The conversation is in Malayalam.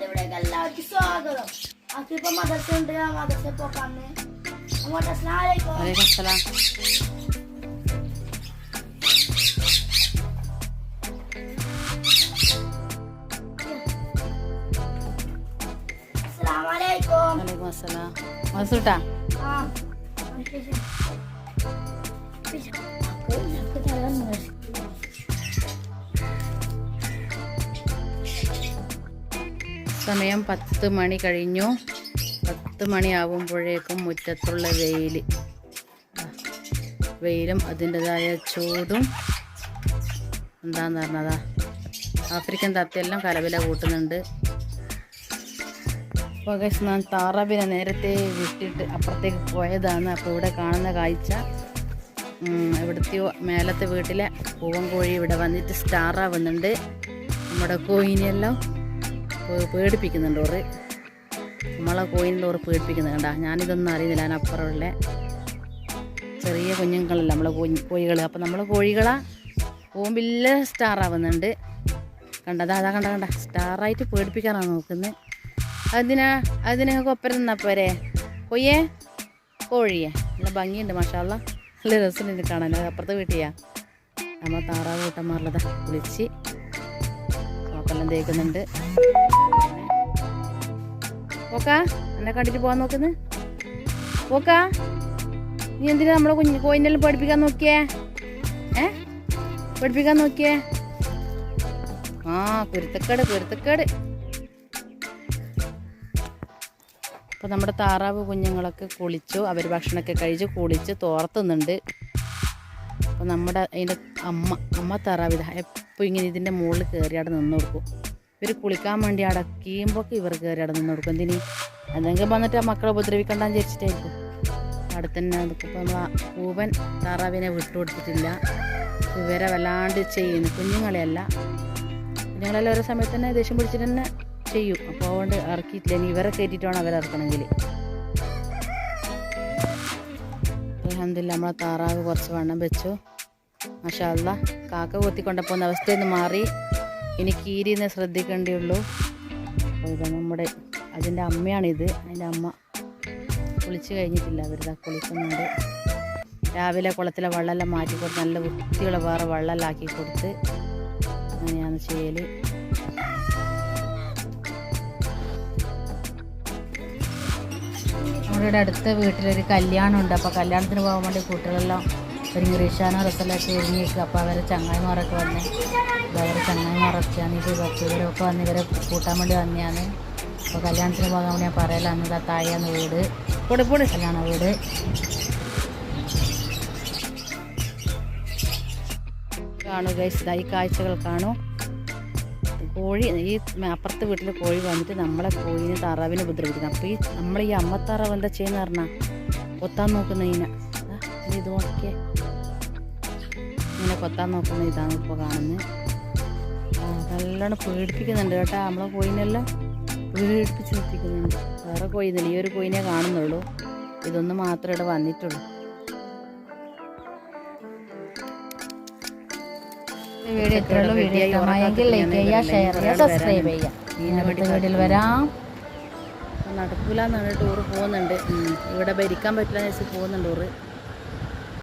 దేవుడికి వెళ్ళవచ్చు సోదరం ఆ కృప మా സമയം പത്ത് മണി കഴിഞ്ഞു. പത്ത് മണിയാവുമ്പോഴേക്കും മുറ്റത്തുള്ള വെയിൽ. വെയിലും അതിന്റെതായ ചൂടും. എന്താന്ന് പറഞ്ഞതാ? ആഫ്രിക്കൻ തത്തയെല്ലാം കലവില കൂട്ടുന്നുണ്ട്. അപ്പോൾ ഗൈസ് ഞാൻ താറാവിനെ നേരത്തെ വിട്ടിട്ട് അപ്പുറത്തേക്ക് പോയതാണ്. അപ്പോൾ ഇവിടെ കാണുന്ന കാഴ്ച ഇവിടുത്തെ മേലത്തെ വീട്ടിലെ പൂവൻ കോഴി ഇവിടെ വന്നിട്ട് സ്റ്റാറാവുന്നുണ്ട്. നമ്മുടെ കോയിനെല്ലാം പേടിപ്പിക്കുന്നുണ്ട് ഓറ്. നമ്മളെ കോയിന്റെ ഓറ് പേടിപ്പിക്കുന്നു കണ്ടാ. ഞാനിതൊന്നും അറിയുന്നില്ല. ഞാൻ അപ്പുറമുള്ള ചെറിയ കുഞ്ഞുങ്ങളല്ല നമ്മളെ കോഴികൾ അപ്പം നമ്മളെ കോഴികളാ പോകുമ്പില്ല സ്റ്റാറാവുന്നുണ്ട്. കണ്ടതാ അതാ കണ്ട കണ്ട. സ്റ്റാറായിട്ട് പേടിപ്പിക്കാനാണ് നോക്കുന്നത് അതിനാ അതിനൊക്കെ നിങ്ങൾക്ക് ഒപ്പരം നിന്നാ പോരെ കൊയ്യേ? കോഴിയെ. നല്ല ഭംഗിയുണ്ട് മഷാല്ല നല്ല രസമുണ്ട് കാണാൻ. അപ്പുറത്ത് വീട്ടിയാ. നമ്മൾ താറാവ് കൂട്ടന്മാരുള്ളതാ കുളിച്ച് നോക്കെല്ലാം തേക്കുന്നുണ്ട്. ഓക്കാ എന്നെ കണ്ടിട്ട് പോകാൻ നോക്കുന്നു. ഓക്കാ നീ എന്തിനാ നമ്മളെ കുഞ്ഞ് കോയിനെല്ലാം പഠിപ്പിക്കാൻ നോക്കിയേ? ഏ? പഠിപ്പിക്കാൻ നോക്കിയേ? ആ കുരുത്തക്കേട് കുരുത്തക്കേട് അപ്പോൾ നമ്മുടെ താറാവ് കുഞ്ഞുങ്ങളൊക്കെ കുളിച്ചു അവർ ഭക്ഷണമൊക്കെ കഴിച്ച് കുളിച്ച് തോർത്തുന്നുണ്ട്. അപ്പോൾ നമ്മുടെ അതിന്റെ അമ്മ അമ്മ താറാവ് ഇതാ എപ്പോൾ ഇങ്ങനെ ഇതിന്റെ മുകളിൽ കയറി അവിടെ നിന്ന് കൊടുക്കും. ഇവർ കുളിക്കാൻ വേണ്ടി അടക്കിയുമ്പോൾ ഇവർ കയറി അവിടെ നിന്ന് കൊടുക്കും. എന്തിനി? എന്തെങ്കിലും വന്നിട്ട് ആ മക്കളെ ഉപദ്രവിക്കണ്ടെന്ന് വിചാരിച്ചിട്ടായിരിക്കും. അവിടെ തന്നെ നമ്മൾ പൂവൻ താറാവിനെ വിട്ടു കൊടുത്തിട്ടില്ല. ഇവരെ വല്ലാണ്ട് ചെയ്യുന്നു. കുഞ്ഞുങ്ങളെയല്ല. കുഞ്ഞുങ്ങളെല്ലാം ഓരോ സമയത്ത് തന്നെ ദേഷ്യം പിടിച്ചിട്ട് തന്നെ ചെയ്യും. അപ്പോൾ അതുകൊണ്ട് ഇറക്കിയിട്ടില്ല. ഇനി ഇവരെ കയറ്റിയിട്ട് വേണം അവരെ ഇറക്കണമെങ്കിൽ അലഹമില്ല നമ്മളെ താറാവ് കുറച്ച് വണ്ണം വെച്ചു. മഷാല്ല കാക്ക കൊത്തിക്കൊണ്ടപ്പോൾ അവസ്ഥയിൽ നിന്ന് മാറി. ഇനി കീരിന്ന് ശ്രദ്ധിക്കേണ്ടിയുള്ളൂ അപ്പോൾ ഇത് നമ്മുടെ അതിന്റെ അമ്മയാണിത് അതിന്റെ അമ്മ കുളിച്ച് കഴിഞ്ഞിട്ടില്ല. അവരിതാ കുളിക്കുന്നുണ്ട്. രാവിലെ കുളത്തിലെ വെള്ളമെല്ലാം മാറ്റി കൊടുത്ത് നല്ല വൃത്തിയുള്ള വേറെ വെള്ളമെല്ലാം ആക്കി കൊടുത്ത് അങ്ങനെയാണ് ചെയ്യൽ നമ്മുടെ അടുത്ത വീട്ടിലൊരു കല്യാണം ഉണ്ട് അപ്പോൾ കല്യാണത്തിന് പോകാൻ വേണ്ടി കുട്ടികളെല്ലാം ഒരുങ്ങി റിഷാനോ റസലൊക്കെ ഒരുങ്ങിയിരിക്കും അപ്പോൾ അവരെ ചങ്ങായിമാരൊക്കെ വന്ന് അവരെ ചങ്ങായിമാരൊക്കെയാണ്. ഇത് പത്ത് ഇവരൊക്കെ വന്ന് ഇവരെ കൂട്ടാൻ വേണ്ടി വന്നെയാണ്. അപ്പോൾ കല്യാണത്തിന് പോകാൻ വേണ്ടി ഞാൻ പറയലാണ്. ഇതാ താഴെയാണ് വീട്. കല്യാണ വീട്. കാണുക ഈ കാഴ്ചകൾ കാണൂ. കോഴി ഈ അപ്പുറത്തെ വീട്ടിൽ കോഴി വന്നിട്ട് നമ്മളെ കോഴിനെ താറാവിനെ ഉപദ്രവിക്കുന്നത് അപ്പോൾ ഈ നമ്മൾ ഈ അമ്മ താറാവ് എന്താ ചെയ്യുന്ന പറഞ്ഞാൽ കൊത്താൻ നോക്കുന്ന ഇതിനെ ഇത് നോക്കിയേ ഇങ്ങനെ കൊത്താൻ നോക്കുന്ന ഇതാണ് ഇപ്പോൾ കാണുന്നത് നല്ലോണം പേടിപ്പിക്കുന്നുണ്ട് കേട്ടോ. നമ്മളെ കോഴിനെല്ലാം പേടിപ്പിച്ച് നിർത്തിക്കുന്നുണ്ട്. വേറെ കോഴിന്നില്ല ഈ ഒരു കോഴിനെ കാണുന്നുള്ളൂ. ഇതൊന്നും മാത്രമേ ഇവിടെ വന്നിട്ടുള്ളൂ. വീഡിയോ ഇത്രയുള്ളൂ. വീഡിയോ ഇഷ്ടമായെങ്കിൽ ലൈക്ക് ചെയ്യുക ഷെയർ ചെയ്യുക സബ്സ്ക്രൈബ് ചെയ്യുക. അടുത്ത വരാം. നടക്കൂലെന്നാണ് ടൂറ് പോകുന്നുണ്ട്. ഇവിടെ ഭരിക്കാൻ പറ്റില്ല എന്ന് വെച്ച് പോകുന്നുണ്ട് ടൂറ്